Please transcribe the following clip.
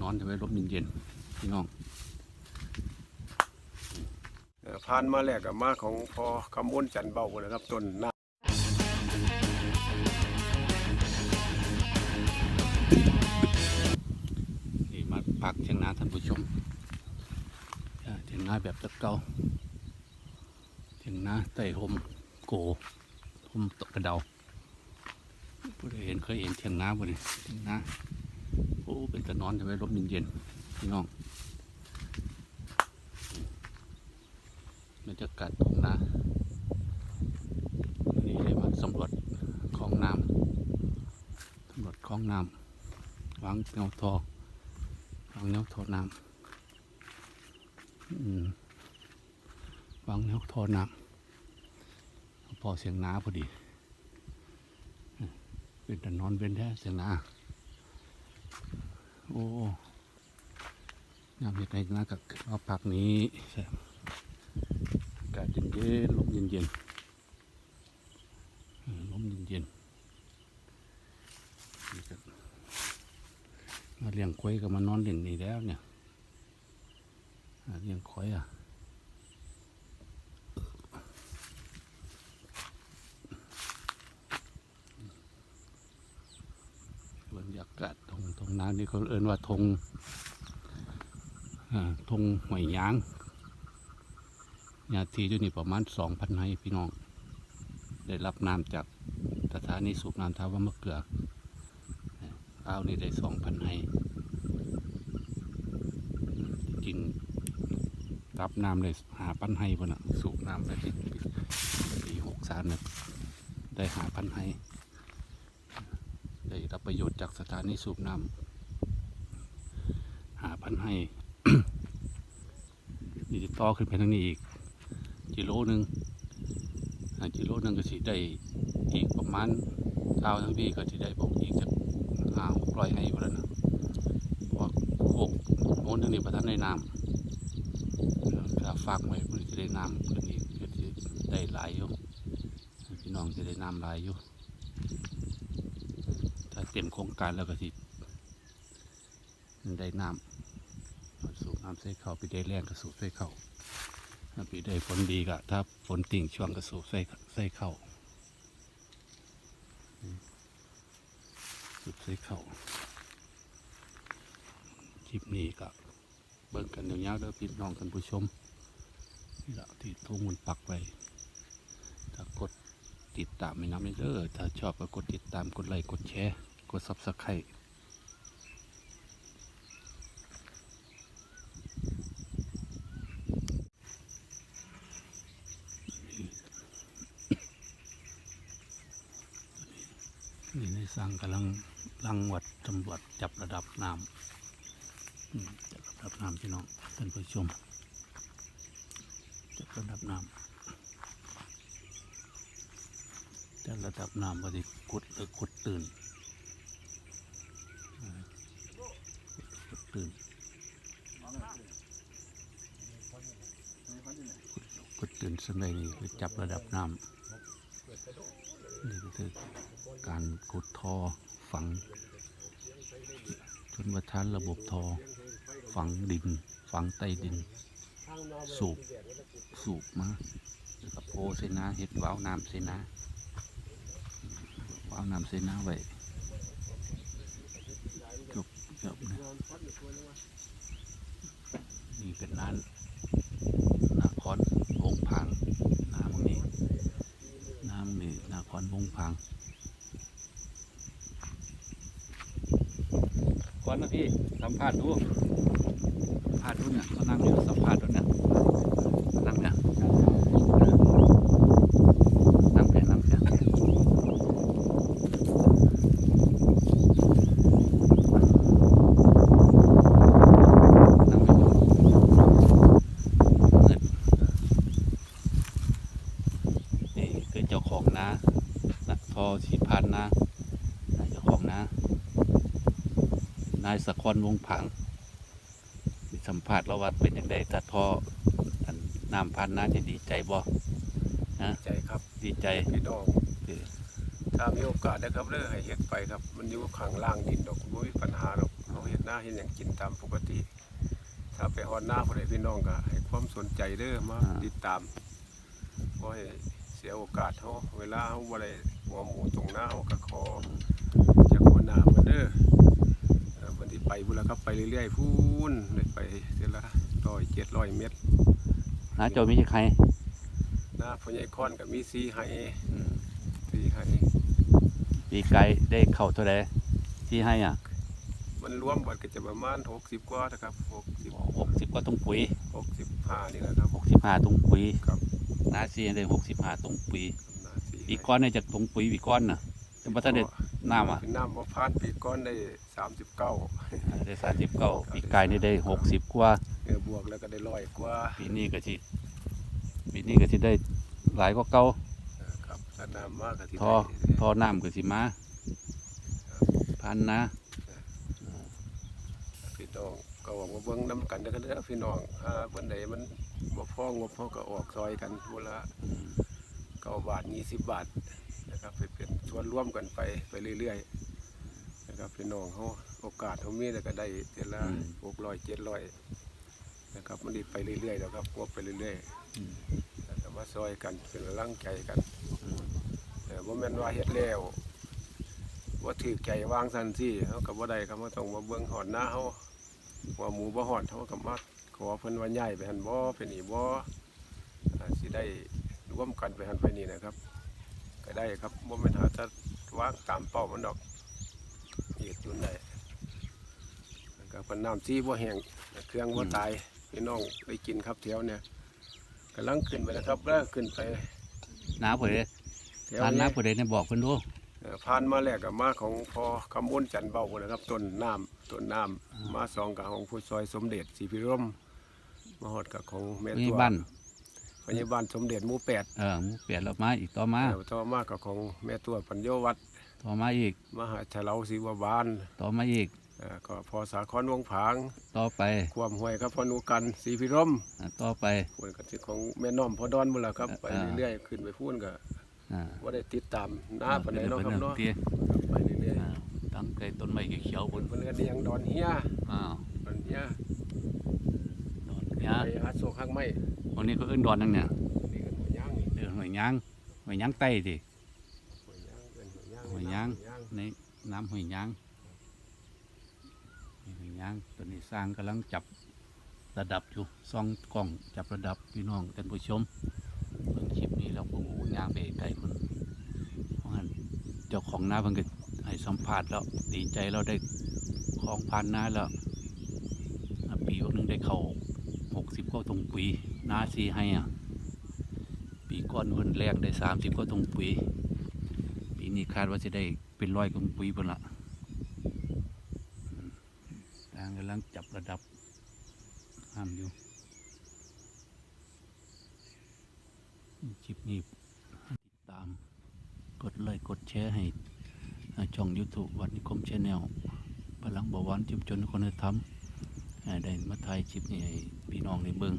นอนจะไว้ร่มเย็นๆพี่น้องเอ่อผ่านมาแล้วกับมาของพอคำม้นจันทร์เบานะครับต้นน้านี่มาพักเชียงนาท่านผู้ชมอ่าเชียงนาแบบตะเกาเชียงนาไต่หมโกหมตกกระเดาผู้ใดเห็นเคยเห็นเชียงนาบ่เนี่ยเชียงนา โอ้เป็นตะนอนจะไว้ร่มเย็นๆพี่น้องบรรยากาศทุ่งนานนี้เลยมาสำรวจคลองน้ำสำรวจคลองน้ำวางแนวทอวางแนวท่อน้ำวางแนวท่อน้ำพอเสียงน้าพอดี เป็นแต่นอนเป็นแท้เสียงน้า โอ้ยามเย็นในนากับเอาผักนี้ใช่อากาศเย็นเย็นๆลมเย็นเย็นๆลมเย็นเย็นๆมาเลี้ยงควายก็มานอนเล่นนี่แล้วเนี่ยเลี้ยงควายอะบรรยากาศ ตรงตรงนั้นนี่เขาเอิ้นว่าธงอ่าธงหอยยางญาติอยู่นี่ประมาณสองพันไร่พี่น้อง ได้รับน้ำจากสถานีสูบน้ำท่าว่ามะเกลือเอานี่ได้สองพันให้จริงรับน้ำเลยหาพันให้บนอะ สูบน้ำได้ที่ปีหกสามเนี่ยได้หาพันให้ได้รับประโยชน์ จากสถานีสูบน้ำหาพันให้นี่จะต่อขึ้นไปทางนี้อีกกิโลหนึ่งอ่ากิโลหนึ่งก็สิได้อีกประมาณเท่าทั้งพี่ก็สิได้บอกอีกจะหาหกร้อยให้อยู่แล้วนะเพราะว่าโคกโน้นทางนี้ประทันได้น้ำถ้าฝากไว้มันจะได้น้ำคืนนี้ก็จะได้หลายอยู่พี่น้องจะได้น้ำหลายอยู่ เต็มโครงการแล้วก็สิได้น้ำสูบน้ำใส่เข้าไปได้แรงก็สูบใส่เข้าถ้าปีได้ฝนดีก็ถ้าฝนติ่งช่วงก็สูบใส่ใส่เข้าสุดใส่เข่าคลิปนี้ก็เบิ่งกันยาวๆเด้อพี่น้องท่านผู้ชมนี่ละที่ทุ่งมันปักไว้ถ้ากดติดตามไม่น้ำไม่เด้อถ้าชอบก็กดติดตามกดไลค์กดแชร์ กดซับสไครต์นี่ในสั่งกำลังลังวัดตำรวจจับระดับน้ำจับระดับน้ำพี่น้องท่านผู้ชม จับระดับน้ำจับระดับน้ำว่าที่กุดหรือกุดตื่นอ่า กดตื่นกดตื่นสมัยนี้คือจับระดับน้ำนี่ก็คือการขุดท่อฝังจนวัทานระบบท่อฝังดิน ฝังใต้ดิน สูบสูบมาแล้วก็โพเสนาเห็ดว้าวน้ำเสนาว้าวน้ำเสนาไว้ ครับนะนี่เป็นร้านนาคอนวงพังน้ำนี้น้ำนี่นาคอนวงพังคอนนะพี่สัมภาษณ์ดูสัมภาษณ์ดูเนี่ยเขานั่งอยู่สัมภาษณ์ดูเนี่ย นั่งเนี่ยนั่งแค่นั่งแค่นั่งไม่เงินนี่คือเจ้าของนานะท อสีพันนะเจ้าของนานายสะคอนวงผังมีสัมภาษณ์เราว่าเป็นอย่างไรแต่ทออันน้ำพันน้าจะดีใจบ่ใจครับดีใจพี่น้องคือถ้ามีโอกาสนะครับเลิกให้เฮ็ดไปครับ มันอยู่ข้างล่างดินดอกไม่มีปัญหาหรอกเอาเขาเห็นหน้าเห็นอย่างกินตามปกติ ถ้าไปฮอดหน้าผู้ใดพี่น้องก็ให้ความสนใจเด้อมาติดตามบ่ให้เสียโอกาสเฮาเวลาเฮาบ่ได้ หัวหมูตรงหน้าเฮาก็ขอจากหัวหน้าเพิ่นเด้อเออเพิ่นสิไปพุ่นละครับไปเรื่อยๆพูนได้ไปเทื่อละ100 700เมตรนะเจ้ามีใครหน้าพ่อใหญ่ค้อนก็มีสีให้อืมสีให้ปีไก่ได้เข้าเท่าใดที่ให้อะ มันรวมเบัดก็จะประมาณ60กว่านะครับ60หกสิบก็ต้องปุ๋ย65นี่แหละครับหกสิบห้าตรงปุ๋ยครับนาซีได้หกสิบห้าตรงปุ๋ยหน้าสี ปีก้อนเนี่ยจากตรงปุ๋ยปีก้อนน่ะแต่ว่าถ้าได้น้ำอะเป็นน้ำบ่ผ่านปีก้อนได้สามสิบเก้าได้สามสิบเก้าปีกายนี่ได้หกสิบกว่าเออบวกแล้วก็ได้ร้อยกว่าปีนี้ก็สิปีนี้ก็สิได้หลายก็เก่าเออครับถ้าน้ำมากก็ที่ทอทอน้ำก็สิมาพันนะพี่น้องก็หวังว่าเบิ่งน้ำกันเด้อเด้อพี่น้องอ่าวันใดมันบ่พองบเขาก็ออกซอยกันวันละ เก้าบาทยี่สิบบาทนะครับไปเป็นส่วนร่วมกันไปไปเรื่อยๆนะครับพี่น้องเขาโอกาสเขามีแล้วก็ได้เดือนละหกร้อยเจ็ดร้อยนะครับมันดีไปเรื่อยๆแล้วครับงบไปเรื่อยๆแล้วก็มาซอยกันเป็นกำลังใจกันแต่ว่าแม่นว่าเฮ็ดแล้วว่าถือใจวางสันสิเขากับว่าใดก็มาต้องมาเบิ่งหอดหน้าเขาว่าหมูบ่หอดเขาก็มาขอเพิ่นว่าใหญ่ไปหันบ่เป็นอีบ่อ่าสิได้ ร่วมกันไปหันไปนี่นะครับ ก็ได้ครับบ่แม่นหาจะวางตามเป้ามันดอกเฮ็ดจุนได้แล้วก็เพิ่นน้ำซีบ่แห้งเครื่องบ่ตายพี่น้องได้กินครับแถวเนี่ยกำลังขึ้นไปแล้วครับแล้วขึ้นไปน้าผู้ใดแถวทานนี้น้าผู้ใดเนี่ยบอกเพิ่นดูเอ่อผ่านมาแรกกับมาของพอคำวนจันทร์เบานะครับต้นน้ำต้นน้ำมาสองกับของผู้ซอยสมเด็จศรีพิรมมาหอดกับของแม่มีตัวบ้าน พยาบาลสมเด็จหมู่แปดเออหมูเปลี่ยนแล้วมาอีกต่อมาแล้วต่อมากับของแม่ตัวปัญโยวัดต่อมาอีก มหาชะเลาศรีวบาลต่อมาอีกเอ่อก็พอสาครวงผาง ต่อไป ความห้วยครับพอนุกันศรีพิรมอ่าต่อไปพูนกับที่ของแม่น้อมพอดอนหมดแล้วครับ ไปอ่าเรื่อยๆขึ้นไปพูนก็อ่าว่าได้ติดตามหน้าปานใดเนาะครับเนาะเตี้ยไปเรื่อยอ่าตั้งแต่ต้นไม้เขียวๆบๆนเพิ่นก็เรียงดอนเฮียอ้าวดอนเฮีย ดอนยาไปหาโซข้างไม้วันนี้ก็เอิ้นดอนนั่นเนี่ยนี่กันหัวย่างเออหอยยางหอยยางใต้ดิหัวย่างเป็นหัวย่างหัวย่างหัวย่างในน้ำหอยยางนี่หอยยางตัวนี้สร้างกำลังจับระดับอยู่ซองกล้องจับระดับพี่น้องท่านผู้ชมเบิ่งคลิปนี้เราก็โอ้โหยางไปไกลมันเพราะงั้นเจ้าของนาเพิ่นก็ให้สัมภาษณ์แล้วดีใจเราได้ของพันนาแล้วอะปีวันหนึงได้เข้า หกสิบก็ตรงปีนาซีให้อะ ปีก่อนเพิ่นแรกได้สามสิบก็ตรงปุ๋ยปีนี้คาดว่าจะได้เป็นร้อยกว่าปุ๋ยเพิ่นละทางกำลังจับระดับห้ามอยู่คลิปนี้ติดตาม กดไลค์กดแชร์ให้ช่อง YouTube วัดนิคมชแนลพลังบวานจุมชนคนธรรม ได้มาถ่ายคลิปนี้ให้พี่น้องได้เบิ่ง